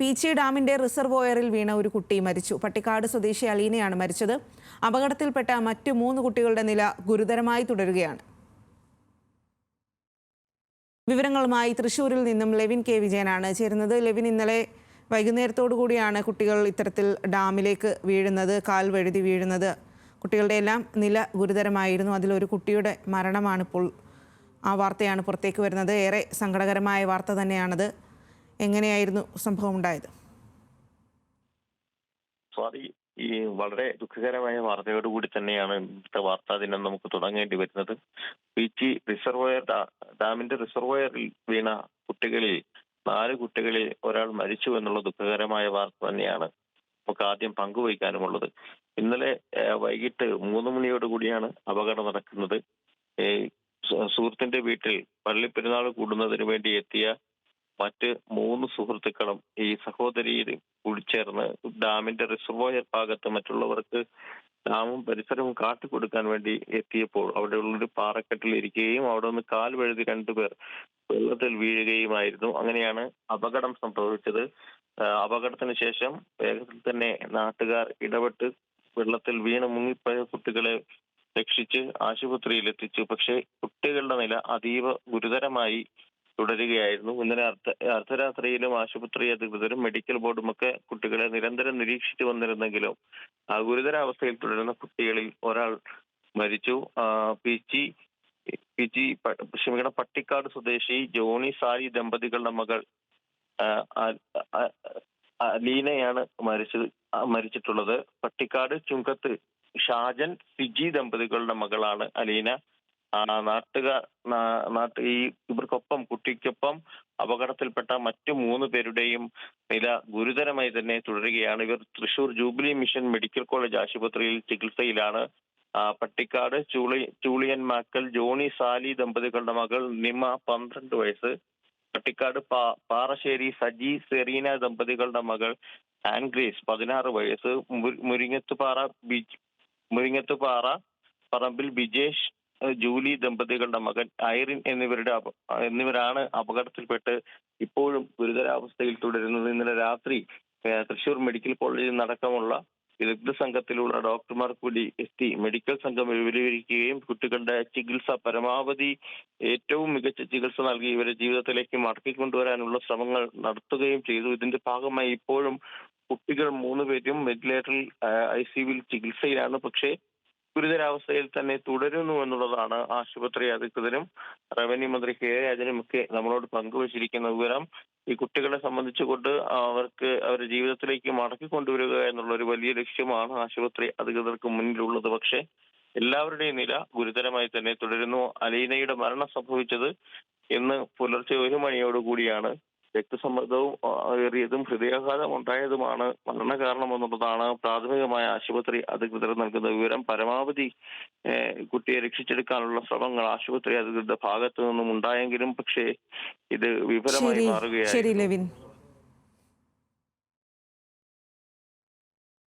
പീച്ചി ഡാമിന്റെ റിസർവോയറിൽ വീണ ഒരു കുട്ടി മരിച്ചു. പട്ടിക്കാട് സ്വദേശി അലീനയാണ് മരിച്ചത്. അപകടത്തിൽപ്പെട്ട മറ്റു മൂന്ന് കുട്ടികളുടെ നില ഗുരുതരമായി തുടരുകയാണ്. വിവരങ്ങളുമായി തൃശൂരിൽ നിന്നും ലെവിൻ കെ വിജയനാണ് ചേരുന്നത്. ലെവിൻ ഇന്നലെ വൈകുന്നേരത്തോടു കൂടിയാണ് കുട്ടികൾ ഇത്തരത്തിൽ ഡാമിലേക്ക് വീഴുന്നത് കാൽ വഴുതി വീഴുന്നത്. കുട്ടികളുടെ എല്ലാം നില ഗുരുതരമായിരുന്നു. അതിലൊരു കുട്ടിയുടെ മരണമാണിപ്പോൾ ആ വാർത്തയാണ് പുറത്തേക്ക് വരുന്നത്. ഏറെ സങ്കടകരമായ വാർത്ത തന്നെയാണത്. എങ്ങനെയായിരുന്നു സംഭവം ഉണ്ടായത്? സ്വാതി ഈ വളരെ ദുഃഖകരമായ വാർത്തയോട് കൂടി തന്നെയാണ് ഇന്നത്തെ വാർത്താ ദിനം നമുക്ക് തുടങ്ങേണ്ടി വരുന്നത്. പീച്ചി റിസർവോയർ ഡാമിന്റെ റിസർവോയറിൽ വീണ കുട്ടികളിൽ നാല് കുട്ടികളിൽ ഒരാൾ മരിച്ചു എന്നുള്ള ദുഃഖകരമായ വാർത്ത തന്നെയാണ് നമുക്ക് ആദ്യം പങ്കുവയ്ക്കാനുമുള്ളത്. ഇന്നലെ വൈകിട്ട് മൂന്ന് മണിയോട് കൂടിയാണ് അപകടം നടക്കുന്നത്. സുഹൃത്തിന്റെ വീട്ടിൽ പള്ളിപ്പെരുന്നാൾ കൂടുന്നതിന് വേണ്ടി എത്തിയ മറ്റ് മൂന്ന് സുഹൃത്തുക്കളും ഈ സഹോദരിയിൽ ഉൾച്ചേർന്ന് ഡാമിന്റെ റിസർവോയർ ഭാഗത്ത് മറ്റുള്ളവർക്ക് ഡാമും പരിസരവും കാട്ടിക്കൊടുക്കാൻ വേണ്ടി എത്തിയപ്പോൾ അവിടെയുള്ളൊരു പാറക്കെട്ടിൽ ഇരിക്കുകയും അവിടെ നിന്ന് കാൽ വഴുതി രണ്ടുപേർ വെള്ളത്തിൽ വീഴുകയുമായിരുന്നു. അങ്ങനെയാണ് അപകടം സംഭവിച്ചത്. അപകടത്തിന് ശേഷം വേഗത്തിൽ തന്നെ നാട്ടുകാർ ഇടപെട്ട് വെള്ളത്തിൽ വീണ് മുങ്ങിപ്പോയ കുട്ടികളെ രക്ഷിച്ച് ആശുപത്രിയിൽ എത്തിച്ചു പക്ഷേ കുട്ടികളുടെ നില അതീവ ഗുരുതരമായി. തുടരുകയായിരുന്നു. ഇന്നലെ അർദ്ധ അർദ്ധരാത്രിയിലും ആശുപത്രി അധികൃതരും മെഡിക്കൽ ബോർഡും ഒക്കെ കുട്ടികളെ നിരന്തരം നിരീക്ഷിച്ചു വന്നിരുന്നെങ്കിലും ആ ഗുരുതരാവസ്ഥയിൽ തുടരുന്ന കുട്ടികളിൽ ഒരാൾ മരിച്ചു. ആ, പിച്ചി പിച്ചി ജി ക്ഷമിക്കണം പട്ടിക്കാട് സ്വദേശി ജോണി സായി ദമ്പതികളുടെ മകൾ അലീനയാണ് മരിച്ചത് മരിച്ചിട്ടുള്ളത്. പട്ടിക്കാട് ചുങ്കത്ത് ഷാജൻ സിജി ദമ്പതികളുടെ മകളാണ് അലീന. നാട്ടുകാർ നാട്ട് ഈ ഇവർക്കൊപ്പം കുട്ടിക്കൊപ്പം അപകടത്തിൽപ്പെട്ട മറ്റു മൂന്ന് പേരുടെയും നില ഗുരുതരമായി തന്നെ തുടരുകയാണ്. ഇവർ Thrissur Jubilee Mission medical college ആശുപത്രിയിൽ ചികിത്സയിലാണ്. പട്ടിക്കാട് ചൂളി ചൂളിയൻ മാക്കൽ ജോണി സാലി ദമ്പതികളുടെ മകൾ നിമ പന്ത്രണ്ട് വയസ്സ് പട്ടിക്കാട് പാറശ്ശേരി സജി സെറീന ദമ്പതികളുടെ മകൾ ആൻഗ്രേസ് പതിനാറ് വയസ്സ് മുരി- മുരിങ്ങത്തുപാറ ബീച്ച് മുരിങ്ങത്തുപാറ പറമ്പിൽ ബിജേഷ് ജൂലി ദമ്പതികളുടെ മകൻ ഐറിൻ എന്നിവരുടെ എന്നിവരാണ് അപകടത്തിൽപ്പെട്ട് ഇപ്പോഴും ഗുരുതരാവസ്ഥയിൽ തുടരുന്നത്. ഇന്നലെ രാത്രി തൃശൂർ മെഡിക്കൽ കോളേജിൽ നടക്കമുള്ള വിദഗ്ധ സംഘത്തിലുള്ള ഡോക്ടർമാർ കൂടി എത്തി. മെഡിക്കൽ സംഘം വിപുലീകരിക്കുകയും കുട്ടികളുടെ ചികിത്സ പരമാവധി ഏറ്റവും മികച്ച ചികിത്സ നൽകി ഇവരെ ജീവിതത്തിലേക്ക് മടക്കിക്കൊണ്ടുവരാനുള്ള ശ്രമങ്ങൾ നടത്തുകയും ചെയ്തു. ഇതിന്റെ ഭാഗമായി ഇപ്പോഴും കുട്ടികൾ മൂന്ന് പേരും വെന്റിലേറ്ററിൽ ഐ സിയുവിൽ ചികിത്സയിലാണ്. പക്ഷേ ഗുരുതരാവസ്ഥയിൽ തന്നെ തുടരുന്നു എന്നുള്ളതാണ് ആശുപത്രി അധികൃതരും റവന്യൂ മന്ത്രി കെ രാജനും ഒക്കെ നമ്മളോട് പങ്കുവച്ചിരിക്കുന്ന വിവരം. ഈ കുട്ടികളെ സംബന്ധിച്ചുകൊണ്ട് അവർക്ക് അവരുടെ ജീവിതത്തിലേക്ക് മടക്കി കൊണ്ടുവരിക എന്നുള്ള ഒരു വലിയ ലക്ഷ്യമാണ് ആശുപത്രി അധികൃതർക്ക് മുന്നിലുള്ളത്. പക്ഷേ എല്ലാവരുടെയും നില ഗുരുതരമായി തന്നെ തുടരുന്നു. അലീനയുടെ മരണം സംഭവിച്ചത് ഇന്ന് പുലർച്ചെ ഒരു മണിയോട് കൂടിയാണ് രക്തസമ്മർദ്ദവും ഏറിയതും ഹൃദയാഘാതം ഉണ്ടായതുമാണ് മരണ കാരണം എന്നുള്ളതാണ് പ്രാഥമികമായ ആശുപത്രി അധികൃതർ നൽകുന്ന വിവരം. പരമാവധി കുട്ടിയെ രക്ഷിച്ചെടുക്കാനുള്ള ശ്രമങ്ങൾ ആശുപത്രി അധികൃതരുടെ ഭാഗത്തു നിന്നും ഉണ്ടായെങ്കിലും പക്ഷേ ഇത് വിഫലമായി മാറുകയായിരുന്നു.